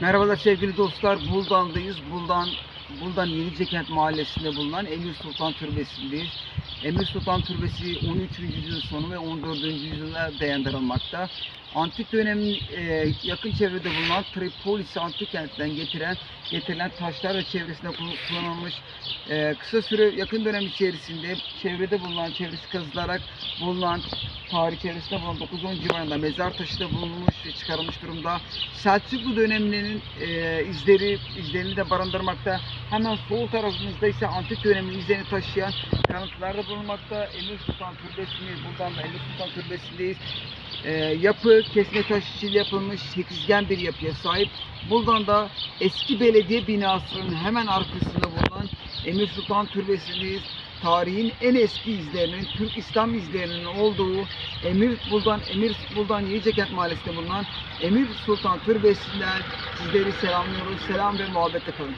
Merhabalar sevgili dostlar. Buldan'dayız. Buldan Buldan Yenicekent Mahallesi'nde bulunan Emir Sultan Türbesi'ndeyiz. Emir Sultan Türbesi 13. yüzyıl sonu ve 14. yüzyıla dayandırılmakta. Antik dönemin e, yakın çevrede bulunan Tripolis antik kentten getiren getirilen taşlar ve çevresinde kullan- kullanılmış e, kısa süre yakın dönem içerisinde çevrede bulunan çevresi kazılarak bulunan tarih çevresinde bulunan 9-10 civarında mezar taşı da bulunmuş ve çıkarılmış durumda. Selçuklu döneminin e, izleri izlerini de barındırmakta. Hemen sol tarafımızda ise antik dönemin izlerini taşıyan kanıtlar da bulunmakta. Emir Sultan Türbesi'ndeyiz. Buradan da Emir Sultan Türbesi'ndeyiz. E, yapı kesme taş işiyle yapılmış sekizgen bir yapıya sahip. Buradan da eski belediye binasının hemen arkasında bulunan Emir Sultan Türbesi'ndeyiz. Tarihin en eski izlerinin, Türk İslam izlerinin olduğu Emir Buldan Emir Buldan Yiyecekent Mahallesi'nde bulunan Emir Sultan Türbesi'nden sizleri selamlıyoruz. Selam ve muhabbetle kalın.